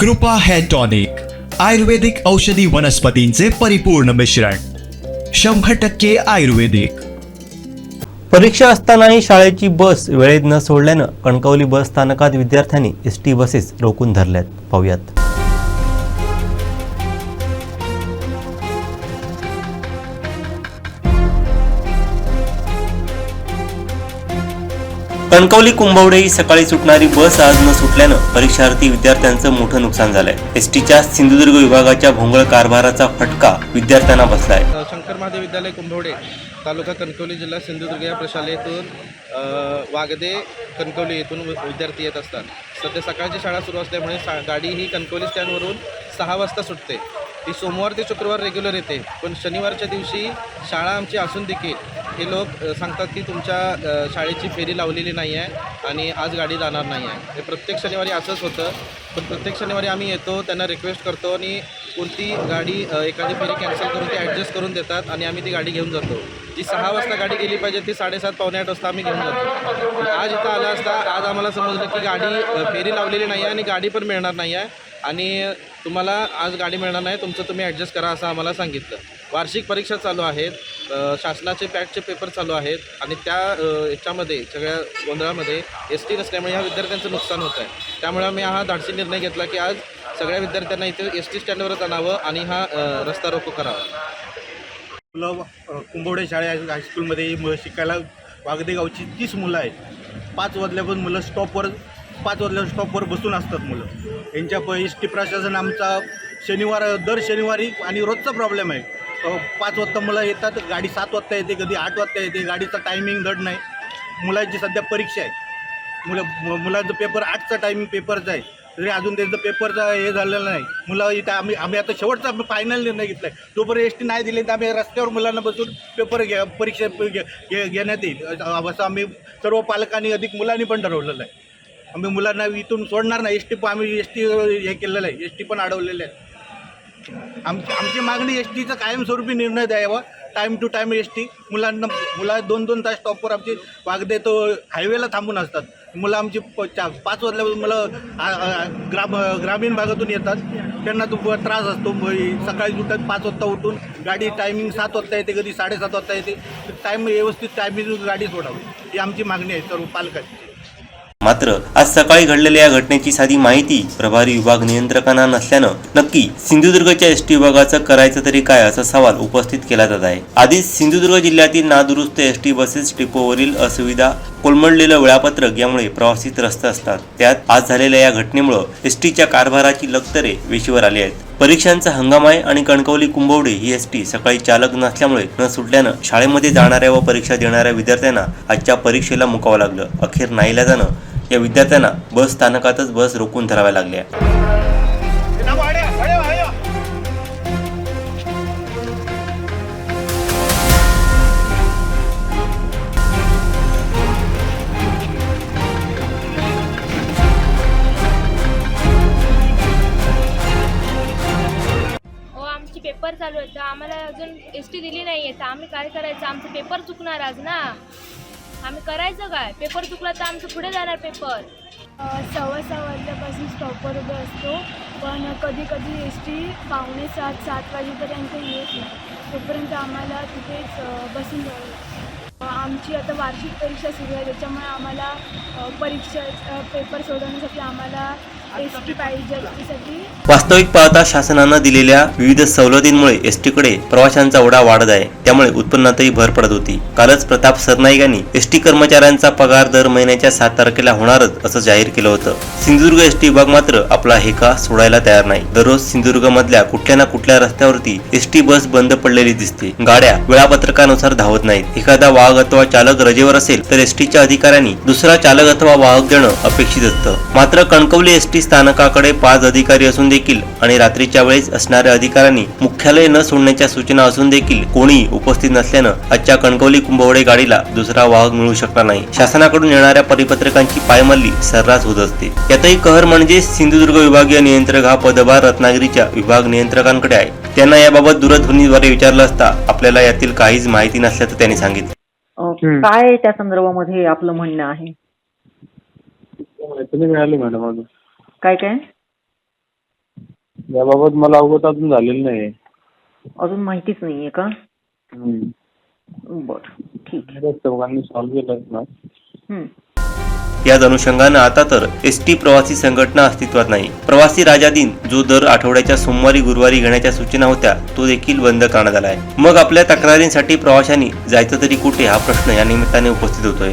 कृपा hair tonic आयुर्वेदिक औषधी वनस्पतींचे परिपूर्ण मिश्रण शंभर टक्के आयुर्वेदिक. परीक्षा असतानाही शाळेची बस वेळेत न सोडल्यानं कणकवली बस स्थानकात विद्यार्थ्यांनी एस टी बसेस रोखून धरल्यात. पाहुयात. कणकवली कुंभवडे ही सकाळी सुटणारी बस आज न सुटल्यानं परीक्षार्थी विद्यार्थ्यांचं मोठं नुकसान झालंय. एस टीच्या सिंधुदुर्ग विभागाच्या भोंगळ कारभाराचा फटका विद्यार्थ्यांना बसलाय. शंकर महादेव विद्यालय कुंभवडे तालुका कणकवली जिल्हा सिंधुदुर्ग या प्रशालेतून वागदे कणकवली येथून विद्यार्थी येत असतात. सध्या सकाळची शाळा सुरू असल्यामुळे सा गाडी ही कणकवली स्टँडवरून सहा वाजता सुटते. ती सोमवार ते शुक्रवार रेग्युलर येते. पण शनिवारच्या दिवशी शाळा आमची असून देखील हे लोक सांगतात की तुमच्या शाळेची फेरी लावलेली नाही आहे आणि आज गाडी जाणार नाही आहे. हे प्रत्येक शनिवारी असंच होतं. पण प्रत्येक शनिवारी आम्ही येतो त्यांना रिक्वेस्ट करतो आणि कोणती गाडी एखादी फेरी कॅन्सल करून ती ॲडजस्ट करून देतात आणि आम्ही ती गाडी घेऊन जातो. जी सहा वाजता गाडी गेली पाहिजे ती साडेसात पावणे आठ वाजता आम्ही घेऊन जातो. आज इथं आलं असता आज आम्हाला समजलं की गाडी फेरी लावलेली नाही आहे आणि गाडी पण मिळणार नाही आहे. आणि तुम्हाला आज गाडी मिळणार नाही तुमचं तुम्ही ॲडजस्ट करा असं आम्हाला सांगितलं. वार्षिक परीक्षा चालू आहेत शासनाचे पॅटचे पेपर चालू आहेत आणि त्या याच्यामध्ये सगळ्या गोंधळामध्ये एस टी नसल्यामुळे ह्या विद्यार्थ्यांचं नुकसान होत आहे त्यामुळे आम्ही हा धाडसी निर्णय घेतला की आज सगळ्या विद्यार्थ्यांना इथे एस टी स्टँडवरच आणावं आणि हा रस्ता रोको करावा. मुलं कुंभवडे शाळे हायस्कूलमध्ये मुलं शिकायला वागदे गावची तीस मुलं आहेत. पाच वाजल्यापासून मुलं स्टॉपवर पाच वाजल्यावर स्टॉपवर बसून असतात मुलं. यांच्या प एस टी प्रशासन आमचा शनिवार दर शनिवारी आणि रोजचा प्रॉब्लेम आहे. पाच वाजता मुलं येतात गाडी सात वाजता येते कधी आठ वाजता येते गाडीचा टायमिंग धड नाही. मुलांची सध्या परीक्षा आहे. मुलं मुलांचं पेपर आठचा टायमिंग पेपरचा आहे. तरी अजून त्यांचं पेपरचा हे झालेलं नाही. मुलं इथं आम्ही आम्ही आता शेवटचा फायनल निर्णय घेतला आहे तोपर्यंत एस टी नाही दिली तर आम्ही रस्त्यावर मुलांना बसून पेपर घ्या परीक्षा घे- घेण्यात येईल. असं आम्ही सर्व पालकांनी अधिक मुलांनी पण ठरवलेलं आहे. आम्ही मुलांना इथून सोडणार नाही. एस टी आम्ही एस टी हे केलेलं आहे. एस टी पण अडवलेलं आहे आमची आमची मागणी एस टीचा कायमस्वरूपी निर्णय द्यावा. Time to time S T मुलांना मुला दोन दोन तास स्टॉपवर आमची वागदे तो हायवेला थांबून असतात. मुलं आमची प चा पाच वाजल्यापासून मुलं ग्राम ग्रामीण भागातून येतात. त्यांना तो ब- त्रास असतो. सकाळी उठतात पाच वाजता उठून गाडी टायमिंग सात वाजता येते कधी साडेसात वाजता येते. टाईम व्यवस्थित टायमिंग गाडी सोडावी. ही आमची मागणी आहे सर्व पालकांची. मात्र आज सकाळी घडलेल्या या घटनेची साधी माहिती प्रभारी विभाग नियंत्रकांना नसल्यानं नक्की सिंधुदुर्गच्या एस टी विभागाचं करायचं तरी काय असा सवाल उपस्थित केला जात आहे. आधीच सिंधुदुर्ग जिल्ह्यातील नादुरुस्त एस टी बसेस डिपोवरील असुविधा कोलमडलेलं वेळापत्रक यामुळे प्रवासी त्रस्त असतात. त्यात आज झालेल्या या घटनेमुळं एस टीच्या कारभाराची लक्तरे वेशीवर आली आहेत. परीक्षांचा हंगाम आहे आणि कणकवली कुंभवडे ही एस टी सकाळी चालक नसल्यामुळे न सुटल्यानं शाळेमध्ये जाणाऱ्या व परीक्षा देणाऱ्या विद्यार्थ्यांना आजच्या परीक्षेला मुकावं लागलं. अखेर नाईलाजानं या विद्यार्थ्यांना बस स्थानकातच बस रोखून धराव्या लागल्या. हो, आमची पेपर चालू आहेत. तर आम्हाला अजून एस टी दिली नाही आहे तर आम्ही काय करायचं? आमचं पेपर चुकणार आज ना. आम्ही करायचं काय? पेपर चुकला तर आमचं पुढे जाणार पेपर सव्वा सहा वाजल्यापासून स्टॉपवर उभे असतो. पण कधी कधी एस टी पावणे सात सात वाजेपर्यंत येत नाही. तोपर्यंत आम्हाला तिथेच बसून जावं आमची आता वार्षिक परीक्षा सुरू आहे. त्याच्यामुळे आम्हाला परीक्षा पेपर सोडवण्यासाठी आम्हाला वास्तविक पाहता शासनानं दिलेल्या विविध सवलतींमुळे एस टीकडे प्रवाशांचा ओढा वाढत आहे. त्यामुळे उत्पन्नातही भर पडत होती. कालच प्रताप सरनाईक यांनी एस टी कर्मचाऱ्यांचा पगार दर महिन्याच्या सात तारखेला होणारच असं जाहीर केलं होतं. सिंधुदुर्ग एस टी विभाग मात्र आपला हेका सोडायला तयार नाही. दररोज सिंधुदुर्ग मधल्या कुठल्या ना कुठल्या रस्त्यावरती एस टी बस बंद पडलेली दिसते. गाड्या वेळापत्रकानुसार धावत नाहीत. एखादा वाहक अथवा चालक रजेवर असेल तर एस टीच्या अधिकाऱ्यांनी दुसरा चालक अथवा वाहक देणं अपेक्षित असतं. मात्र कणकवली एस टी स्थानकाकडे पाच अधिकारी असून देखील आणि रात्रीच्या वेळेस असणाऱ्या अधिकाऱ्यांनी मुख्यालय न सोडण्याच्या सूचना असून देखील कोणी उपस्थित नसल्यानं आजच्या कणकवली कुंभवडे गाडीला दुसरा वाहक मिळू शकला नाही. शासनाकडून येणाऱ्या परिपत्रकांची पायमल्ली सर्रास होत असते. यातही कहर म्हणजे सिंधुदुर्ग विभागीय नियंत्रक हा पदभार रत्नागिरीच्या विभाग नियंत्रकांकडे आहे. त्यांना याबाबत दूरध्वनीद्वारे विचारलं असता आपल्याला यातील काहीच माहिती नसल्याचं त्यांनी सांगितलं. काय त्या संदर्भामध्ये आपलं म्हणणं आहे? तुम्ही मिळाली मॅडम अजून. काय काय? याबाबत मला अवगत अजून झालेलं नाही अजून माहितीच नाहीये का? हम्म. बर ठीक आहे. चौघांनी सॉल्व्ह केलं ना. हम्म. याच अनुषंगानं आता तर एस टी प्रवासी संघटना अस्तित्वात नाही. प्रवासी राजा दिन जो दर आठवड्याच्या सोमवारी गुरुवारी घेण्याच्या सूचना होत्या तो देखील बंद करण्यात आला आहे. मग आपल्या तक्रारींसाठी प्रवाशांनी जायचं तरी कुठे हा प्रश्न या निमित्ताने उपस्थित होतोय.